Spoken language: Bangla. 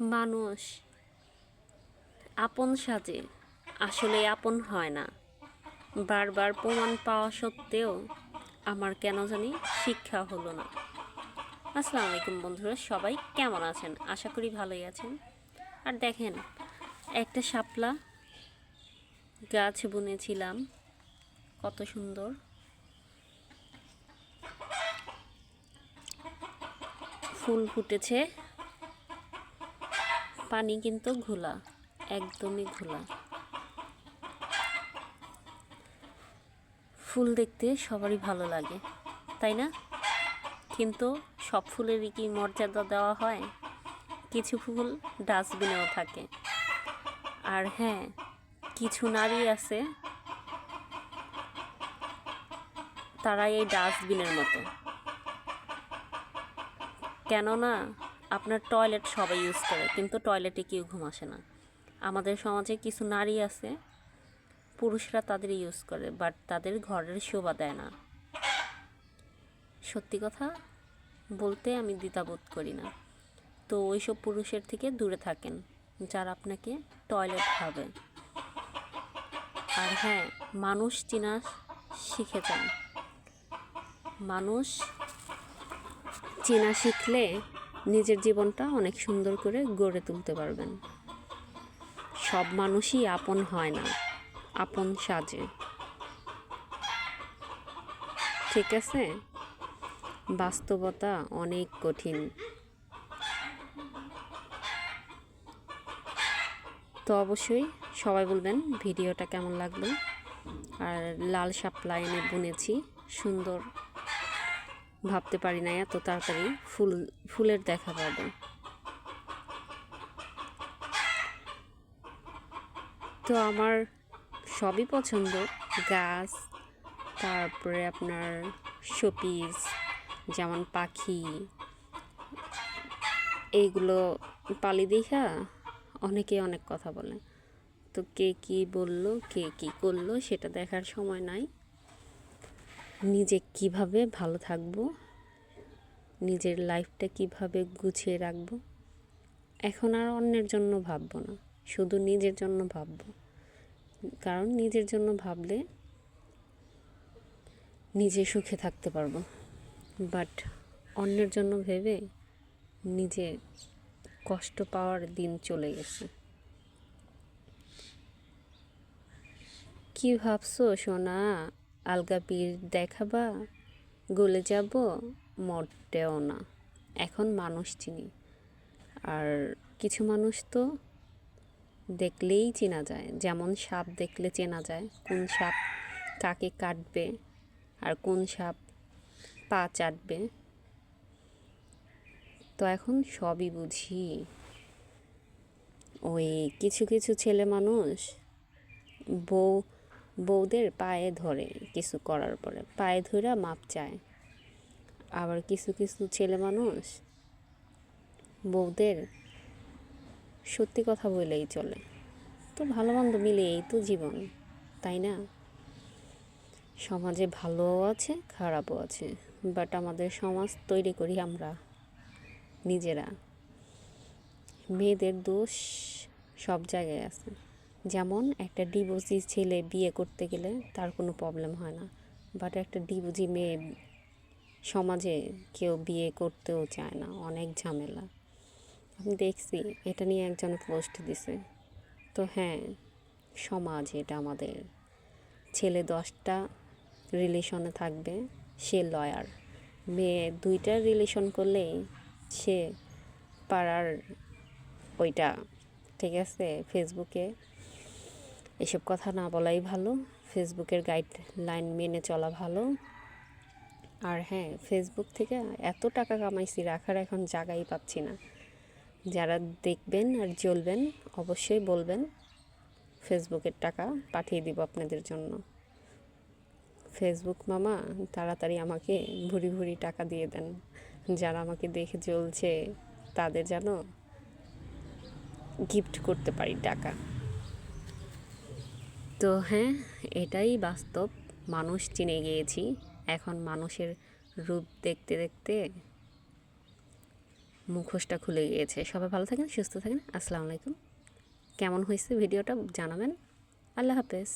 মানুষ। আপন সাজে আসলে আপন হয় না। বারবার প্রমাণ পাওয়া সত্ত্বেও আমার কেন জানি শিক্ষা হলো না। আসসালামু আলাইকুম বন্ধুরা, সবাই কেমন আছেন? আশা করি ভালোই আছেন। আর দেখেন, একটা শাপলা গাছ বুনেছিলাম। কত সুন্দর। ফুল ফুটেছে। পানি কিন্তু ঘোলা, একদমই ঘোলা। ফুল দেখতে সবারই ভালো লাগে, তাই না? কিন্তু সব ফুলেরই কি মর্যাদা দেওয়া হয়? কিছু ফুল ডাস্টবিনেও থাকে। আর হ্যাঁ কিছু নারী আছে তারা এই ডাস্টবিনের মতো। কেননা আপনার টয়লেট সবাই ইউজ করে, কিন্তু টয়লেটে কেউ ঘুম আসে না। আমাদের সমাজে কিছু নারী আছে, পুরুষরা তাদের ইউজ করে বাট তাদের ঘরের শোভা দেয় না। সত্যি কথা বলতে আমি দ্বিতাবোধ করি না। তো ওইসব পুরুষের থেকে দূরে থাকেন, যারা আপনাকে টয়লেট ভাবে। আর হ্যাঁ মানুষ চিনা শিখে যান। মানুষ চেনা শিখলে নিজের জীবনটা অনেক সুন্দর করে গড়ে তুলতে পারবেন। সব মানুষই আপন হয় না, আপন সাজে। ঠিক আছে? বাস্তবতা অনেক কঠিন। তো অবশ্যই সবাই বলবেন ভিডিওটা কেমন লাগল? আর লাল শাপলা এনে বুনেছি, সুন্দর ভাবতে পারি না, এত তাড়াতাড়ি ফুল, ফুলের দেখা পাবো। তো আমার সবই পছন্দ, গাছ, তারপরে আপনার শোপিস, যেমন পাখি, এইগুলো পালি দেখা অনেকে অনেক কথা বলে। তো কে কি বলল, কে কি করল সেটা দেখার সময় নাই। নিজে কীভাবে ভালো থাকব, নিজের লাইফটা কীভাবে গুছিয়ে রাখব, এখন আর অন্যের জন্য ভাববো না, শুধু নিজের জন্য ভাববো। কারণ নিজের জন্য ভাবলে নিজে সুখে থাকতে পারব। বাট অন্যের জন্য ভেবে নিজে কষ্ট পাওয়ার দিন চলে গেছে। কি ভাবছ সোনা? আলগা পীর দেখাবা, গলে যাব, মরতেও না। এখন মানুষ চিনি। আর কিছু মানুষ তো দেখলেই চেনা যায়, যেমন সাপ দেখলে চেনা যায়, কোন সাপ কাকে কাটবে আর কোন সাপ পা চাটবে। তো এখন সবই বুঝি। ওই কিছু কিছু ছেলে মানুষ বউ বউদের পায়ে ধরে কিছু করার পরে, পায়ে ধরে মাপ চায়। আবার কিছু কিছু ছেলে মানুষ বউদের সত্যি কথা বলেই চলে। তো ভালো মন্দ মিলে এই তো জীবন, তাই না? সমাজে ভালোও আছে, খারাপও আছে বাট আমাদের সমাজ তৈরি করি আমরা, নিজেরা। মেয়েদের দোষ সব জায়গায় আছে। যেমন একটা ডিভোর্সি ছেলে বিয়ে করতে গেলে তার কোনো প্রবলেম হয় না। বাট একটা ডিভোর্সি মেয়ে সমাজে কেউ বিয়ে করতেও চায় না, অনেক ঝামেলা। আমি দেখছি, এটা নিয়ে একজন পোস্ট দিছে। তো হ্যাঁ সমাজ এটা আমাদের। ছেলে দশটা রিলেশনে থাকবে, সে লয়ার মেয়ে দুইটা রিলেশন করলেই সে পাড়ার ওইটা, ঠিক আছে ফেসবুকে এসব কথা না বলাই ভালো। ফেসবুকের গাইডলাইন মেনে চলা ভালো। আর হ্যাঁ ফেসবুক থেকে এত টাকা কামাইছি, রাখার এখন জায়গাই পাচ্ছি না। যারা দেখবেন আর জ্বলবেন, অবশ্যই বলবেন ফেসবুকের টাকা পাঠিয়ে দিব আপনাদের জন্য। ফেসবুক মামা, তাড়াতাড়ি আমাকে ভুরি ভুরি টাকা দিয়ে দেন। যারা আমাকে দেখে জ্বলছে, তাদের যেন গিফট করতে পারি টাকা। তো হ্যাঁ এটাই বাস্তব। মানুষ চিনে গিয়েছি। এখন মানুষের রূপ দেখতে দেখতে মুখোশটা খুলে গিয়েছে। সবাই ভালো থাকেন, সুস্থ থাকেন। আসসালামু আলাইকুম। কেমন হয়েছে ভিডিওটা জানাবেন। আল্লাহ হাফেজ।